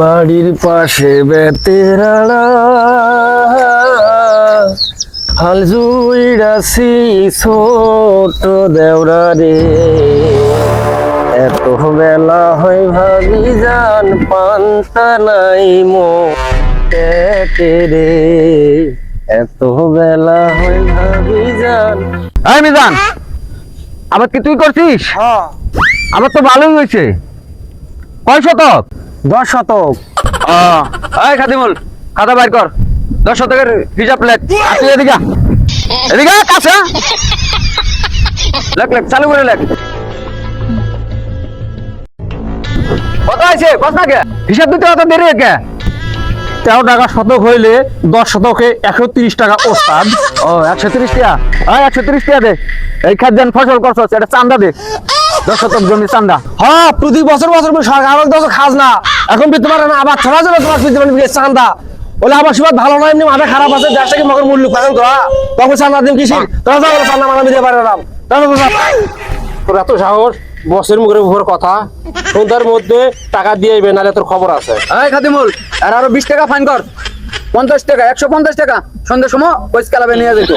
বাড়ির পাশে বেতেরাড়া হাল জুইরাছি ছোট দেওরা রে। এত বেলা হয় ভাবি যান পান্তা নাই মো রে। এত বেলা হয় ভাবি যান। এই মিজান আবার কি তুই করছিস? আমার তো ভালোই হয়েছে। কয় শতক? দশ শতক। এই খাদিমুল খাতা বাইর কর। দশ শতকের হিসাব লেখ। তুই এদিকে এদিকে কাছে লেখ লেখ চালু করে লেখ। কত আছে কত না কে? হিসাব দিতে অত দেরি কে তেরো টাকা শতক হইলে দশ শতকে একশো তিরিশ টাকা ওস্তাদ। ও একশো তিরিশ টাকা হ্যাঁ একশো তিরিশ টাকা দে। এই খাদ্যান ফসল করছস এটা চান্দা দে। দশ শতক জমি চান্দা। হ্যাঁ প্রতি বছর বছর করে সরকার আমাকে দশ খাস না এখন পেতে পারে না আবার ছড়া যাবে তোমার পেতে পারবে চান্দা বলে আবার সবাই ভালো নয় এমনি মাথা খারাপ আছে দেশটাকে মগর মূল্য পাবেন তোরা? তখন চান্দা দিন কিসি তোরা যাও চান্দা মানা দিতে পারে না তোর এত সাহস বসের মুখের উপর কথা। সন্ধ্যার মধ্যে টাকা দিয়ে আইবে নাহলে তোর খবর আছে। এই খাদিমুল আর আরও বিশ টাকা ফাইন কর। পঞ্চাশ টাকা একশো পঞ্চাশ টাকা। সন্ধ্যের সময় পয়সা ক্লাবে নিয়ে যেত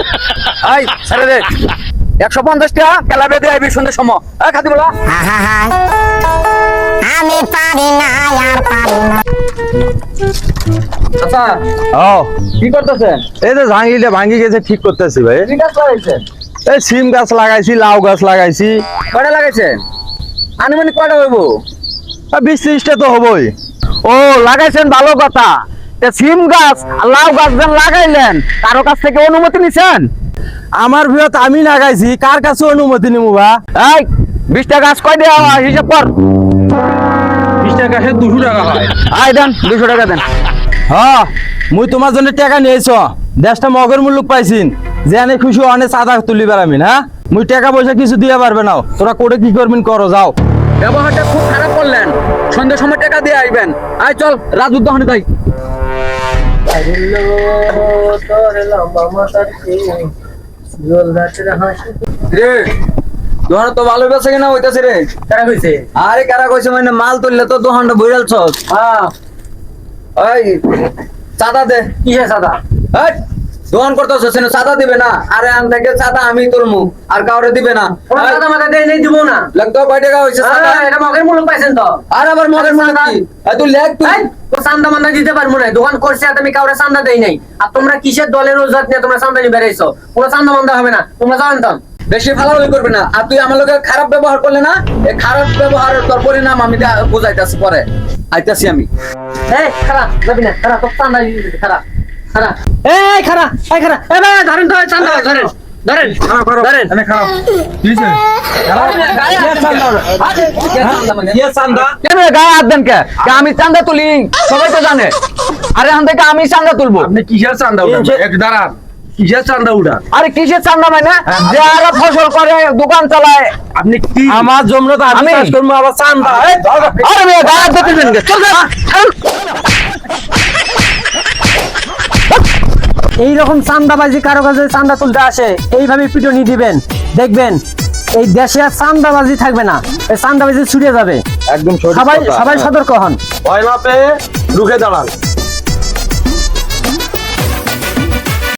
এই ছেড়ে দে। একশো পঞ্চাশ টাকা ক্লাবে দিয়ে আইবি সন্ধ্যের সময়। এই খাদিমুল আ। আমি পারি না আর পারি না। আচ্ছা ও কি করতেছেন? এই যে ভাঙ্গিটা ভাঙ্গি গেছে ঠিক করতেছি ভাই। কি গাছ লাগাইছেন? এই সিম গাছ লাগাইছি লাউ গাছ লাগাইছি। কয়টা লাগাইছেন? আনুমানিক কয়টা হইব? বিশ ত্রিশটা তো হবই। ও লাগাইছেন ভালো কথা। সিম গাছ আর লাউ গাছ যেন লাগাইলেন কারও কাছ থেকে অনুমতি নিছেন? আমার বৃহৎ আমি লাগাইছি। কার কাছে অনুমতি নিবো বা? এই বিশটা গাছ কয় দেওয়া হিসাব কর। বিশ টাকা সে দুশো টাকা হয়। আয় দেন দুশো টাকা দেন। হ্যাঁ মুই তোমার জন্য টাকা নিয়েছ দেশটা মগের মূল্য পাইছিন। যে আনে খুশি অনেক চাঁদা তুলি বেড়ামি না? মুই টাকা পয়সা কিছু দিয়ে পারবে না। তোরা করে কি করবিন করো যাও। ব্যবহারটা খুব খারাপ করলেন। সন্ধ্যার সময় টাকা দিয়ে আইবেন। আয় চল রাজুর দহনে যাই। রে দোহান তো ভালো বেছে কিনা হইতাছে রে। কারা কইছে? আরে কারা কইছে মানে মাল তুললে তো দোহানটা বইরাল ছস হ্যাঁ। ওই চাঁদা দে। কিসে সাদা এই দোহান করতেছ সেন চাঁদা দিবে না। আরে আন থেকে চাঁদা আমি তুলমু আর কাউরে দিবে না। কোনো মাথা দেয় নেই দিব না। লাগতো কয় টাকা হইছে চাঁদা? হ্যাঁ, এটা মগের মূল্য পাইছেন তো। আর আবার মগের মনে কি? তুই লেখ তুই তো চান্দা মান্দা দিতে পারব না। দোকান করছে আর তুমি কাউরে চান্দা দেই নাই। আর তোমরা কিসের দলের রোজাত নিয়ে তোমরা চান্দা নিয়ে বেড়াইছো? পুরো চান্দা মান্দা হবে না। তোমরা জানতাম বেশি ফালাফালি করবি না। আর তুই আমার লোকে খারাপ ব্যবহার করলে না এই খারাপ ব্যবহারের তোর পরিণাম আমি বুঝাইতাছি পরে। আইতাছি আমি। এই খারাপ যাবি না খারাপ তোর চান্দা খারাপ খারাপ এই খারাপ এই খারাপ এই ভাই ধরেন তো চান্দা ধরেন ধরেন ধরেন। কেন গায়ে হাত দেন কে কে? আমি চান্দা তুলি? সবাই তো জানে। আরে থেকে আমি চান্দা তুলবো? আপনি কিসের চান্দা এক দাঁড়ান। কিসের চান্দা উঠান আরে কিসের চান্দা মানে? যে আরও ফসল করে দোকান চালায়। আপনি কি? আমার জন্য তো আমি করব আবার চান্দা। এই, আরে মেয়ে গায়ে? চল রকম চান্দাবাজি কারও কাছে চান্দা তুলতে আসে এইভাবে পিটনি দিবেন। দেখবেন এই দেশে আর চান্দাবাজি থাকবে না। এই চান্দাবাজি ছুটে যাবে। একদম সবাই সবাই সতর্ক হন। ভয় না পেয়ে রুখে দাঁড়ান।